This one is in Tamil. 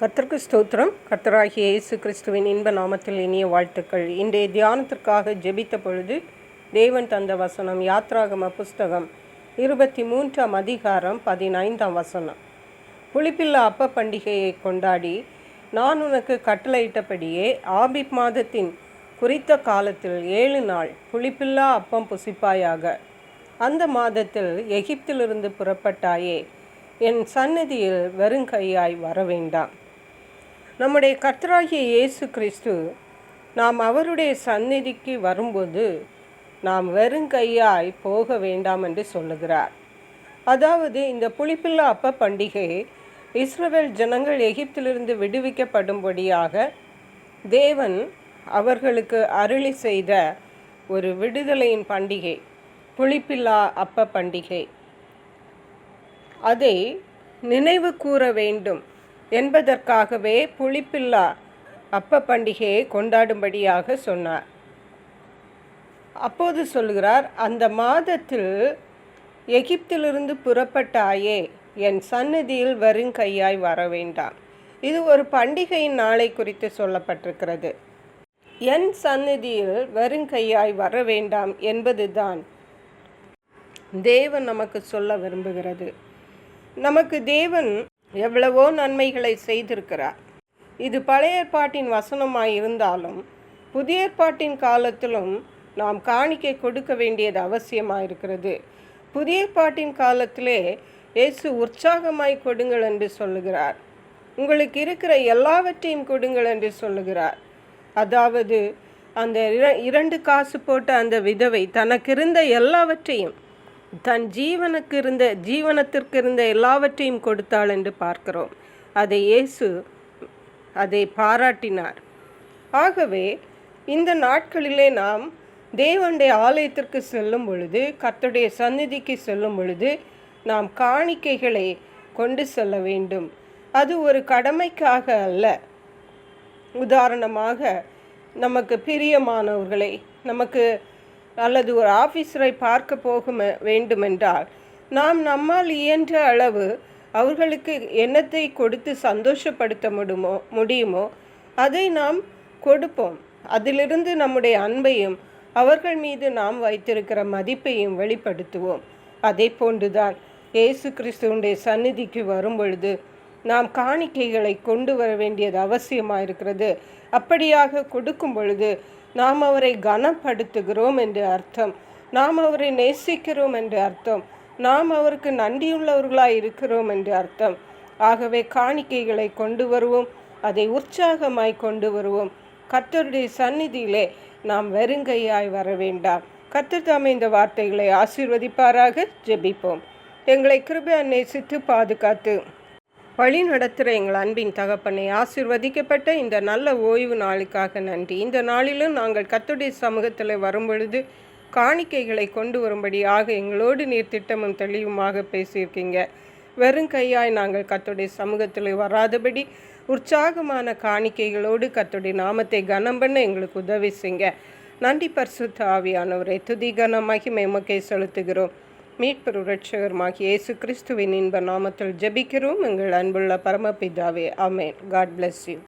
கத்திற்கு ஸ்தோத்திரம். கத்தராகிய இயேசு கிறிஸ்துவின் இன்ப நாமத்தில் இனிய வாழ்த்துக்கள். இன்றைய தியானத்திற்காக ஜெபித்த பொழுது தேவன் தந்த வசனம் யாத்ராகம புஸ்தகம் இருபத்தி மூன்றாம் அதிகாரம் பதினைந்தாம் வசனம். புளிப்பில்லா அப்ப பண்டிகையை கொண்டாடி நான் உனக்கு கட்டளையிட்டபடியே ஆபிப் மாதத்தின் குறித்த காலத்தில் ஏழு நாள் புளிப்பில்லா அப்பம் புசிப்பாயாக. அந்த மாதத்தில் எகிப்திலிருந்து புறப்பட்டாயே என் சந்நிதியில் வெறுங்கையாய் வர வேண்டாம் நம்முடைய கர்த்தராகிய இயேசு கிறிஸ்து நாம் அவருடைய சந்நிதிக்கு வரும்போது நாம் வெறுங்கையாய் போக வேண்டாம் என்று சொல்லுகிறார். அதாவது இந்த புளிப்பில்லா அப்ப பண்டிகை இஸ்ரவேல் ஜனங்கள் எகிப்திலிருந்து விடுவிக்கப்படும்படியாக தேவன் அவர்களுக்கு அருளி செய்த ஒரு விடுதலையின் பண்டிகை புளிப்பில்லா அப்ப பண்டிகை. அதை நினைவு கூற வேண்டும். என்பதற்காகவே புளிப்பில்லா அப்ப பண்டிகையை கொண்டாடும்படியாக சொன்னார். அப்போது சொல்கிறார் அந்த மாதத்தில் எகிப்திலிருந்து புறப்பட்டாயே என் சந்நிதியில் வருங்கையாய் வர வேண்டாம். இது ஒரு பண்டிகையின் நாளை குறித்து சொல்லப்பட்டிருக்கிறது. என் சந்நிதியில் வருங்கையாய் வர வேண்டாம் என்பதுதான் தேவன் நமக்கு சொல்ல விரும்புகிறது. நமக்கு தேவன் எவ்வளவோ நன்மைகளை செய்திருக்கிறார். இது பழைய ஏற்பாட்டின் வசனமாய் இருந்தாலும் புதிய ஏற்பாட்டின் காலத்திலும் நாம் காணிக்கை கொடுக்க வேண்டியது அவசியமாக இருக்கிறது. புதிய ஏற்பாட்டின் காலத்திலே இயேசு உற்சாகமாய் கொடுங்கள் என்று சொல்லுகிறார். உங்களுக்கு இருக்கிற எல்லாவற்றையும் கொடுங்கள் என்று சொல்லுகிறார். அதாவது அந்த இர- இரண்டு காசு போட்ட அந்த விதவை தனக்கு இருந்த எல்லாவற்றையும் தன் ஜீவனுக்கு இருந்த ஜீவனத்திற்கு இருந்த எல்லாவற்றையும் கொடுத்தாள் என்று பார்க்கிறோம். அதை இயேசு அதை பாராட்டினார். ஆகவே இந்த நாட்களிலே நாம் தேவனுடைய ஆலயத்திற்கு செல்லும் பொழுது கர்த்தருடைய சந்நிதிக்கு செல்லும் பொழுது நாம் காணிக்கைகளை கொண்டு செல்ல வேண்டும். அது ஒரு கடமைக்காக அல்ல. உதாரணமாக நமக்கு பிரியமானவர்களை நமக்கு அல்லது ஒரு ஆஃபீஸரை பார்க்க போக வேண்டுமென்றால் நாம் நம்மால் இயன்ற அளவு அவர்களுக்கு எண்ணத்தை கொடுத்து சந்தோஷப்படுத்த முடியுமோ முடியுமோ அதை நாம் கொடுப்போம். அதிலிருந்து நம்முடைய அன்பையும் அவர்கள் மீது நாம் வைத்திருக்கிற மதிப்பையும் வெளிப்படுத்துவோம். அதே போன்றுதான் இயேசு கிறிஸ்துவனுடைய சந்நிதிக்கு வரும் பொழுது நாம் காணிக்கைகளை கொண்டு வர வேண்டியது அவசியமாக இருக்கிறது அப்படியாக கொடுக்கும் பொழுது நாம் அவரை கனப்படுத்துகிறோம் என்று அர்த்தம். நாம் அவரை நேசிக்கிறோம் என்று அர்த்தம். நாம் அவருக்கு நன்றியுள்ளவர்களாய் இருக்கிறோம் என்று அர்த்தம். ஆகவே காணிக்கைகளை கொண்டு வருவோம். அதை உற்சாகமாய் கொண்டு வருவோம். கர்த்தருடைய சந்நிதியிலே நாம் வெறுங்கையாய் வர வேண்டாம். கர்த்தர் தாமே இந்த வார்த்தைகளை ஆசீர்வதிப்பாராக. ஜெபிப்போம். எங்களை கிருபை நேசித்து பாதுகாத்து வழி நடத்துகிற எங்கள் அன்பின் தகப்பனை ஆசிர்வதிக்கப்பட்ட இந்த நல்ல ஓய்வு நாளுக்காக நன்றி. இந்த நாளிலும் நாங்கள் கத்துடைய சமூகத்தில் வரும்பொழுது காணிக்கைகளை கொண்டு வரும்படியாக எங்களோடு நீர் திட்டமும் தெளிவுமாக பேசியிருக்கீங்க. வெறும் கையாய் நாங்கள் கத்துடைய சமூகத்தில் வராதபடி உற்சாகமான காணிக்கைகளோடு கத்துடைய நாமத்தை கனம் பண்ண எங்களுக்கு உதவி செய்ங்க நன்றி பரிசுத்த ஆவியானவரை. துதி கன மகிமை செலுத்துகிறோம். மீட்பெரு இயேசு கிறிஸ்துவின் இன்ப நாமத்தில் ஜெபிக்கிறோம். எங்கள் அன்புள்ள பரமபிதாவே ஆமென். God bless you